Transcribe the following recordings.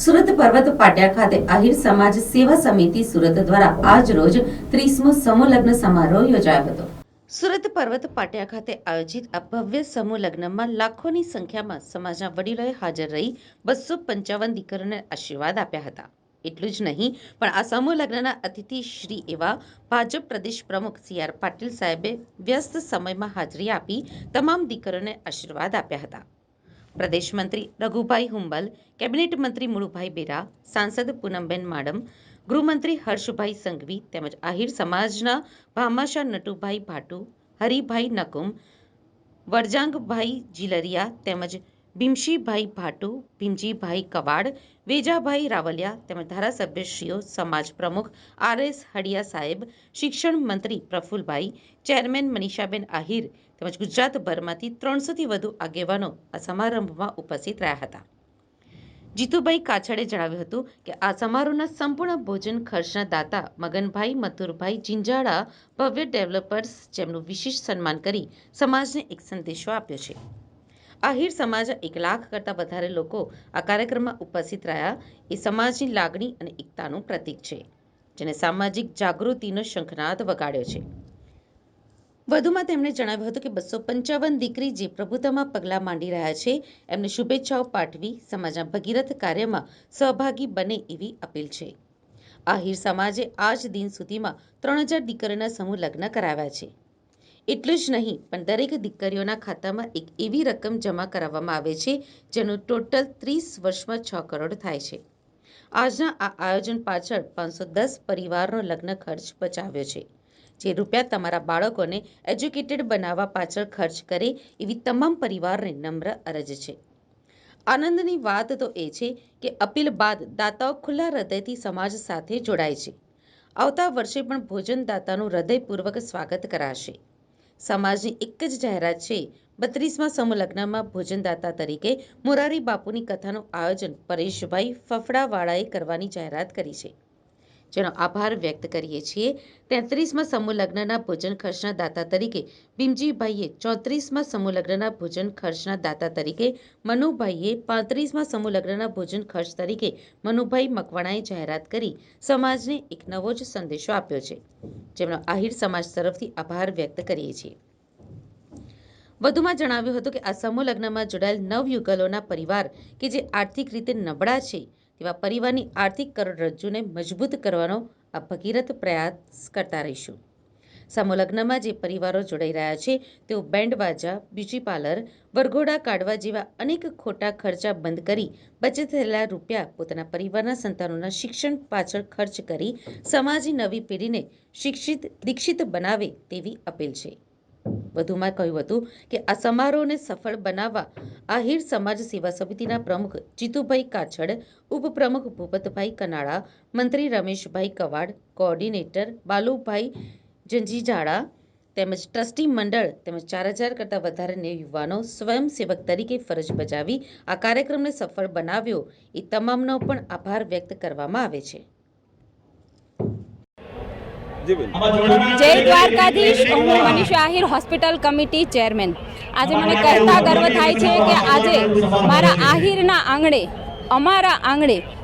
સુરત પર્વત પાટિયા ખાતે આહિર સમાજ સેવા સમિતિ સુરત દ્વારા આજ રોજ ત્રીસમો સમૂહ લગ્ન સમારોહ યોજાયો હતો. સુરત પર્વત પાટિયા ખાતે આયોજિત આ ભવ્ય સમૂહ લગ્નમાં લાખોની સંખ્યામાં સમાજના વડીલોએ હાજર રહી બસો પંચાવન દીકરીઓને આશીર્વાદ આપ્યા હતા. એટલું જ નહીં, પણ આ સમૂહ લગ્નના અતિથિ શ્રી એવા ભાજપ પ્રદેશ પ્રમુખ સી આર પાટીલ સાહેબે વ્યસ્ત સમયમાં હાજરી આપી તમામ દીકરીઓને આશીર્વાદ આપ્યા હતા. પ્રદેશ મંત્રી રઘુભાઈ હુંબલ, કેબિનેટ મંત્રી મુળુભાઈ બેરા, સાંસદ પૂનમબેન માડમ, ગૃહમંત્રી હર્ષભાઈ સંઘવી તેમજ આહિર સમાજના ભામાશા નટુભાઈ ભાટુ, હરિભાઈ નકુમ, વરજાંગભાઈ જીલરિયા તેમજ ભીમશીભાઈ ભાટુ, ભીમજીભાઈ કવાડ, વેજાભાઈ રાવલિયા તેમજ ધારાસભ્યશ્રીઓ, સમાજ પ્રમુખ, આર એસ હડિયા સાહેબ, શિક્ષણ મંત્રી પ્રફુલભાઈ, ચેરમેન મનીષાબેન આહિર તેમજ ગુજરાતભરમાંથી ત્રણસોથી વધુ આગેવાનો આ સમારંભમાં ઉપસ્થિત રહ્યા હતા. જીતુભાઈ કાછડે જણાવ્યું હતું કે આ સમારોહના સંપૂર્ણ ભોજન ખર્ચના દાતા મગનભાઈ, મથુરભાઈ જિંજાળા ભવ્ય ડેવલપર્સ જેમનું વિશેષ સન્માન કરી સમાજને એક સંદેશો આપ્યો છે. આહિર સમાજ એક લાખ કરતાં વધારે લોકો આ કાર્યક્રમમાં ઉપસ્થિત રહ્યા. એ સમાજની લાગણી અને એકતાનું પ્રતીક છે, જેને સામાજિક જાગૃતિનો શંખનાદ વગાડ્યો છે. વધુમાં તેમણે જણાવ્યું હતું કે બસો પંચાવન દીકરી જે પ્રભુતામાં પગલાં માંડી રહ્યા છે, એમને શુભેચ્છાઓ પાઠવી સમાજના ભગીરથ કાર્યમાં સહભાગી બને એવી અપીલ છે. આહિર સમાજે આજ દિન સુધીમાં ત્રણ હજાર દીકરીઓના સમૂહ લગ્ન કરાવ્યા છે. એટલું જ નહીં, પણ દરેક દીકરીઓના ખાતામાં એક એવી રકમ જમા કરાવવામાં આવે છે, જેનું ટોટલ ત્રીસ વર્ષમાં છ કરોડ થાય છે. આજના આ આયોજન પાછળ પાંચસો દસ પરિવારનો લગ્ન ખર્ચ બચાવ્યો છે, જે રૂપિયા તમારા બાળકોને એજ્યુકેટેડ બનાવવા પાછળ ખર્ચ કરે એવી તમામ પરિવારને નમ્ર અરજ છે. આનંદની વાત તો એ છે કે અપીલ બાદ દાતાઓ ખુલ્લા હૃદયથી સમાજ સાથે જોડાય છે. આવતા વર્ષે પણ ભોજનદાતાનું હૃદયપૂર્વક સ્વાગત કરાશે. સમાજની એક જ જાહેરાત છે. બત્રીસમાં સમલગ્નમાં ભોજનદાતા તરીકે મોરારી બાપુની કથાનું આયોજન પરેશભાઈ ફફડાવાળાએ કરવાની જાહેરાત કરી છે. જેનો આભાર વ્યક્ત કરીએ છીએ. તેત્રીસમાં સમૂહ લગ્નના ભોજન ખર્ચના દાતા તરીકે ભીમજીભાઈએ ચોત્રીસમાં સમૂહ લગ્નના ભોજન ખર્ચના દાતા તરીકે મનુભાઈએ પાંત્રીસમાં સમૂહ લગ્નના ભોજન ખર્ચ તરીકે મનુભાઈ મકવાણાએ જાહેરાત કરી. સમાજને એક નવો જ સંદેશો આપ્યો છે. જેમનો આહિર સમાજ તરફથી આભાર વ્યક્ત કરીએ છીએ. વધુમાં જણાવ્યું હતું કે આ સમૂહ લગ્નમાં જોડાયેલ નવયુગલોના પરિવાર કે જે આર્થિક રીતે નબળા છે તેવા પરિવારની આર્થિક કરોડરજ્જુને મજબૂત કરવાનો આ ભગીરથ પ્રયાસ કરતા રહીશું. સમૂહ લગ્નમાં જે પરિવારો જોડાઈ રહ્યા છે, તેઓ બેન્ડ બાજા બ્યુટી પાર્લર, વરઘોડા કાઢવા જેવા અનેક ખોટા ખર્ચા બંધ કરી બચત થયેલા રૂપિયા પોતાના પરિવારના સંતાનોના શિક્ષણ પાછળ ખર્ચ કરી સમાજની નવી પેઢીને શિક્ષિત, દીક્ષિત બનાવે તેવી અપીલ છે. વધુમાં કહ્યું હતું કે આ સમારોહને સફળ બનાવવા આહિર સમાજ સેવા સમિતિના પ્રમુખ જીતુભાઈ કાછડ, ઉપપ્રમુખ ભૂપતભાઈ કનાળા, મંત્રી રમેશભાઈ કવાડ, કોઓર્ડિનેટર બાલુભાઈ જંજીજાળા તેમજ ટ્રસ્ટી મંડળ તેમજ ચાર હજાર કરતાં વધારે યુવાનો સ્વયંસેવક તરીકે ફરજ બજાવી આ કાર્યક્રમને સફળ બનાવ્યો. એ તમામનો પણ આભાર વ્યક્ત કરવામાં આવે છે. જય દ્વારકાધીશ હું Manisha Ahir hospital committee chairman. આજે મને કહેતા ગર્વ થાય છે કે આજે મારા આહિરના આંગણે અમારા આંગણે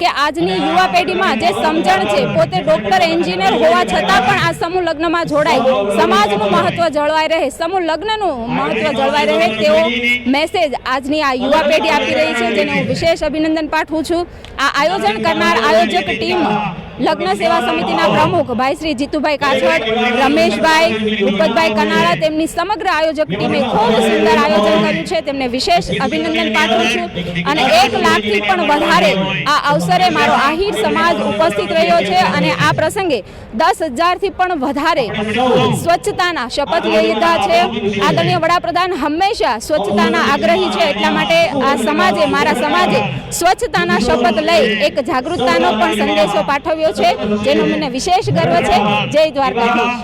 કે આજની યુવા પેઢીમાં જે સમજણ છે, પોતે ડોક્ટર એન્જિનિયર હોવા છતાં પણ આ સમૂહ લગ્નમાં જોડાય. સમાજનું મહત્વ જળવાઈ રહે, સમૂહ લગ્નનું મહત્વ જળવાઈ રહે, તેવો મેસેજ આજની આ યુવા પેઢી આપી રહી છે, જેને હું વિશેષ અભિનંદન પાઠવું છું. આ આયોજન કરનાર આયોજક ટીમ લગ્ન સેવા સમિતિના પ્રમુખ ભાઈ શ્રી જીતુભાઈ કાછડ રમેશભાઈ, ભૂપતભાઈ કનાળા તેમની સમગ્ર આયોજક ટીમે ખૂબ સુંદર આયોજન કર્યું છે. તેમને વિશેષ અભિનંદન પાઠવું છું અને એક લાખથી પણ વધારે આ અવસરે મારો આહિર સમાજ ઉપસ્થિત રહ્યો છે અને આ પ્રસંગે દસ હજારથી પણ વધારે સ્વચ્છતાના શપથ લઈ લીધા છે. આદરણીય વડાપ્રધાન હંમેશા સ્વચ્છતાના આગ્રહી છે. એટલા માટે આ સમાજે, મારા સમાજે સ્વચ્છતાના શપથ લઈ એક જાગૃતતાનો પણ સંદેશો પાઠવ્યો છે જેનો મને વિશેષ ગર્વ છે. જય દ્વારકાધીશ.